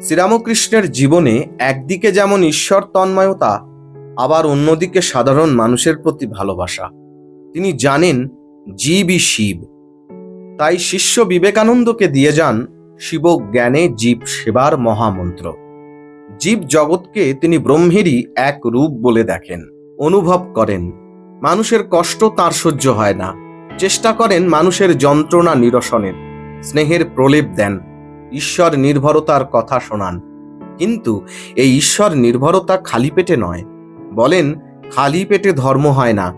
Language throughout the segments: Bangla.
শ্রীরামকৃষ্ণের জীবনে একদিকে যেমন ঈশ্বর তন্ময়তা, আবার অন্যদিকে সাধারণ মানুষের প্রতি ভালোবাসা। তিনি জানেন, জীবই শিব। তাই শিষ্য বিবেকানন্দকে দিয়ে যান শিব জ্ঞানে জীব সেবার মহামন্ত্র। জীব জগৎকে তিনি ব্রহ্মেরই এক রূপ বলে দেখেন, অনুভব করেন। মানুষের কষ্ট তার সহ্য হয় না। চেষ্টা করেন মানুষের যন্ত্রণা নিরসনের, স্নেহের প্রলেপ দেন। ঈশ্বর নির্ভরতার কথা শোনান। কিন্তু এই ঈশ্বর নির্ভরতা খালি পেটে নয়। বলেন, খালি পেটে ধর্ম হয় না।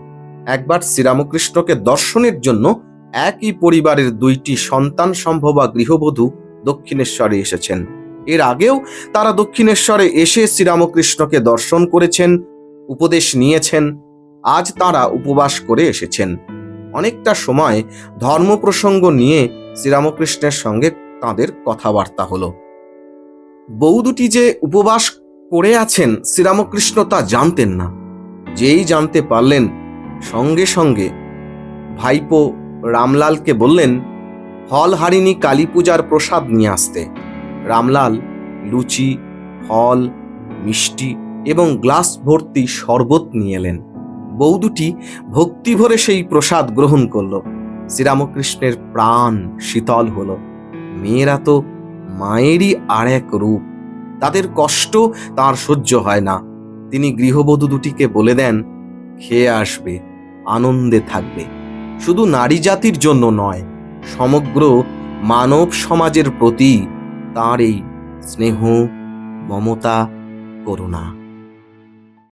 একবার শ্রীরামকৃষ্ণকে দর্শনের জন্য একই পরিবারের দুইটি সন্তান সম্ভবা গৃহবধূ দক্ষিণেশ্বরে এসেছেন। এর আগেও তারা দক্ষিণেশ্বরে এসে শ্রীরামকৃষ্ণকে দর্শন করেছেন, উপদেশ নিয়েছেন, আজ তারা উপবাস করে এসেছেন। অনেকটা সময় ধর্ম প্রসঙ্গ নিয়ে শ্রীরামকৃষ্ণের সঙ্গে তাদের কথাবার্তা হলো। বউ দুটি যে উপবাস করে আছেন শ্রীরামকৃষ্ণ তা জানতেন না। যেই জানতে পারলেন, সঙ্গে সঙ্গে ভাইপো রামলালকে বললেন, ফল হারিনি কালী পূজার প্রসাদ নিয়ে আসতে। রামলাল, লুচি, ফল, মিষ্টি এবং গ্লাস ভর্তি শরবত নিয়ে এলেন। বউ দুটি ভক্তি ভরে সেই প্রসাদ গ্রহণ করল। শ্রীরামকৃষ্ণের প্রাণ শীতল হলো। মেয়েরা তো মায়েরই আর এক রূপ। তাদের কষ্ট তার সহ্য হয় না। তিনি গৃহবধূ দুটিকে বলে দেন, খেয়ে আসবে, আনন্দে থাকবে। শুধু নারী জাতির জন্য নয়, সমগ্র মানব সমাজের প্রতি তার এই স্নেহ, মমতা, করুণা।